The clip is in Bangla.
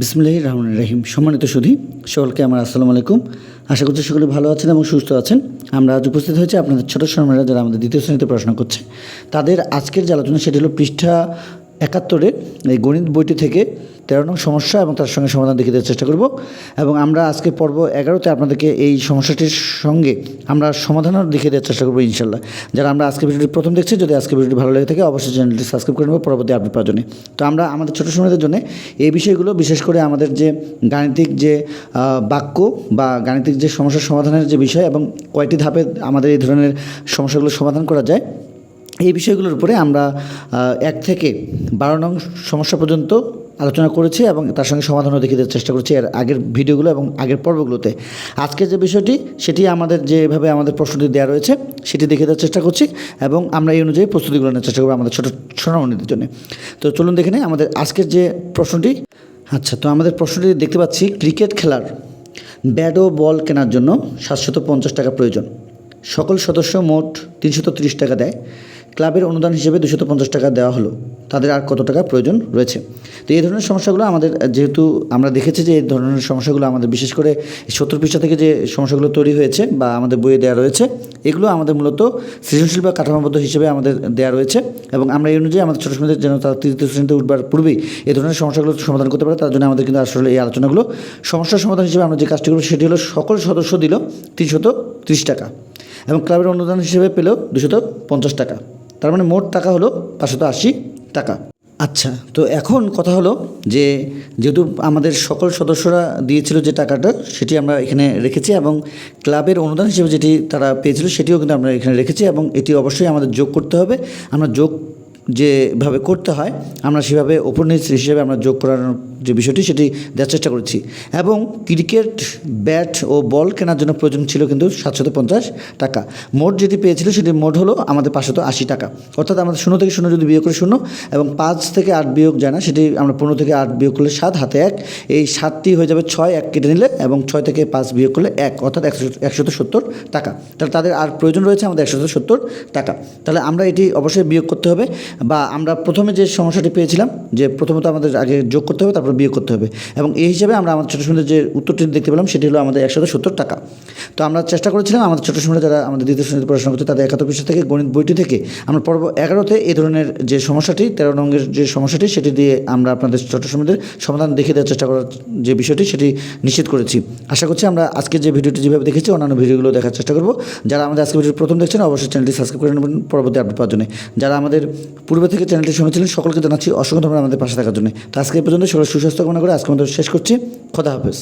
বিসমুল্লাহ রহমান রহিম। সম্মানিত সুধী, সকলকে আমার আসসালামু আলাইকুম। আশা করছি সকলে ভালো আছেন এবং সুস্থ আছেন। আমরা আজ উপস্থিত হয়েছি আপনাদের ছোট সরমারা যারা আমাদের দ্বিতীয় শ্রেণীতে পড়াশোনা করছে। তাদের আজকের যে আলোচনা, সেটি হলো পৃষ্ঠা একাত্তরে এই গণিত বইটি থেকে তেরো নং সমস্যা এবং তার সঙ্গে সমাধান দেখে দেওয়ার চেষ্টা করব এবং আমরা আজকে পর্ব এগারোতে আপনাদেরকে এই সমস্যাটির সঙ্গে আমরা সমাধানও দেখে দেওয়ার চেষ্টা করব ইনশাল্লাহ। যারা আমরা আজকে ভিডিওটি প্রথম দেখছি, যদি আজকে ভিডিওটি ভালো লেগে থাকে, অবশ্যই চ্যানেলটি সাবস্ক্রাইব করে নেব। পরবর্তী আপডেট পাওয়ার জন্য। তো আমরা আমাদের ছোটো সময়দের জন্য এই বিষয়গুলো, বিশেষ করে আমাদের যে গাণিতিক যে বাক্য বা গাণিতিক যে সমস্যার সমাধানের যে বিষয় এবং কয়টি ধাপে আমাদের এই ধরনের সমস্যাগুলো সমাধান করা যায় এই বিষয়গুলোর উপরে আমরা এক থেকে বারো নং সমস্যা পর্যন্ত আলোচনা করেছি এবং তার সঙ্গে সমাধানও দেখিয়ে দেওয়ার চেষ্টা করছি এর আগের ভিডিওগুলো এবং আগের পর্বগুলোতে। আজকে যে বিষয়টি, সেটি আমাদের যেভাবে আমাদের প্রশ্নটি দেওয়া রয়েছে, সেটি দেখে দেওয়ার চেষ্টা করছি এবং আমরা এই অনুযায়ী প্রস্তুতিগুলো নেওয়ার চেষ্টা করব আমাদের ছোটো সোনামণিদের জন্য। তো চলুন দেখে নিই আমাদের আজকের যে প্রশ্নটি। আচ্ছা তো আমাদের প্রশ্নটি দেখতে পাচ্ছি, ক্রিকেট খেলার ব্যাট ও বল কেনার জন্য সাতশত পঞ্চাশ টাকা প্রয়োজন। সকল সদস্য মোট তিনশত তিরিশ টাকা দেয়। ক্লাবের অনুদান হিসেবে দুশত পঞ্চাশ টাকা দেওয়া হলো। তাদের আর কত টাকা প্রয়োজন রয়েছে? তো এই ধরনের সমস্যাগুলো আমাদের, যেহেতু আমরা দেখেছি যে এই ধরনের সমস্যাগুলো আমাদের, বিশেষ করে সত্তর পৃষ্ঠা থেকে যে সমস্যাগুলো তৈরি হয়েছে বা আমাদের বইয়ে দেওয়া রয়েছে, এগুলো আমাদের মূলত সৃজনশীল বা কাঠামোবদ্ধ হিসেবে আমাদের দেওয়া রয়েছে এবং আমরা এই অনুযায়ী আমাদের ছোটো শ্রেণীদের যেন তারা তৃতীয় শ্রেণীতে উঠবার পূর্বেই এই ধরনের সমস্যাগুলো সমাধান করতে পারে, তার জন্য আমাদের কিন্তু আসলে এই আলোচনাগুলো সমস্যার সমাধান হিসেবে আমরা যে কাজটি করব, সেটি হলো সকল সদস্য দিল তিনশত ত্রিশ টাকা। এবং ক্লাবের অনুদান হিসেবে পেল দুশত পঞ্চাশ টাকা। তার মানে মোট টাকা হলো পাঁচশত আশি টাকা। আচ্ছা তো এখন কথা হলো যে, যেহেতু আমাদের সকল সদস্যরা দিয়েছিল যে টাকাটা, সেটি আমরা এখানে রেখেছি এবং ক্লাবের অনুদান হিসেবে যেটি তারা পেয়েছিল, সেটিও কিন্তু আমরা এখানে রেখেছি এবং এটি অবশ্যই আমাদের যোগ করতে হবে। আমরা যোগ যেভাবে করতে হয়, আমরা সেভাবে ওপর নিচ হিসেবে আমরা যোগ করানোর যে বিষয়টি, সেটি দেওয়ার চেষ্টা করেছি। এবং ক্রিকেট, ব্যাট ও বল কেনার জন্য প্রয়োজন ছিল কিন্তু সাতশত পঞ্চাশ টাকা। মোট যেটি পেয়েছিল সেটি মোট হলো আমাদের পাঁচশত আশি টাকা। অর্থাৎ আমাদের শূন্য থেকে শূন্য যদি বিয়োগ করে শূন্য, এবং পাঁচ থেকে আট বিয়োগ যায় না, সেটি আমরা পনেরো থেকে আট বিয়োগ করলে সাত, হাতে এক। এই সাতটি হয়ে যাবে ছয়, এক কেটে নিলে, এবং ছয় থেকে পাঁচ বিয়োগ করলে এক, অর্থাৎ একশো, একশত সত্তর টাকা। তাহলে তাদের আর প্রয়োজন রয়েছে আমাদের একশত সত্তর টাকা। তাহলে আমরা এটি অবশ্যই বিয়োগ করতে হবে। বা আমরা প্রথমে যে সমস্যাটি পেয়েছিলাম, যে প্রথমত আমাদের আগে যোগ করতে হবে, তারপর বিয়োগ করতে হবে। এবং এই হিসাবে আমরা আমাদের ছোটো সময় যে উত্তরটি দেখতে পেলাম, সেটি হলো আমাদের একশত সত্তর টাকা। তো আমরা চেষ্টা করেছিলাম আমাদের ছোটো সুন্দর যারা আমাদের দ্বিতীয় শ্রেণীতে পড়াশোনা করছে, তাদের একাত্তর পৃষ্ঠা থেকে গণিত বইটি থেকে আমরা পর্ব এগারোতে এই ধরনের যে সমস্যাটি, তেরো নঙ্গের যে সমস্যাটি, সেটি দিয়ে আমরা আপনাদের ছোটো সময়দের সমাধান দেখে দেওয়ার চেষ্টা করার যে বিষয়টি, সেটি নিশ্চিত করেছি। আশা করছি আমরা আজকে যে ভিডিওটি যেভাবে দেখেছি, অন্যান্য ভিডিওগুলো দেখার চেষ্টা করব। যারা আমাদের আজকে ভিডিও প্রথম দেখছেন, অবশ্যই চ্যানেলটি সাবস্ক্রাইব করে নেবেন, পরবর্তী আপডেট পাওয়ার জন্য। যারা আমাদের পূর্বে থেকে চ্যানেলটি শুনেছিলেন, সকলকে জানাচ্ছি অসংখ্য ধন্যবাদ আমাদের পাশে থাকার জন্য। তো আজকে পর্যন্ত সকলের সুস্বাস্থ্য কামনা করে আজকে আমাদের শেষ করছি। খোদা হাফেজ।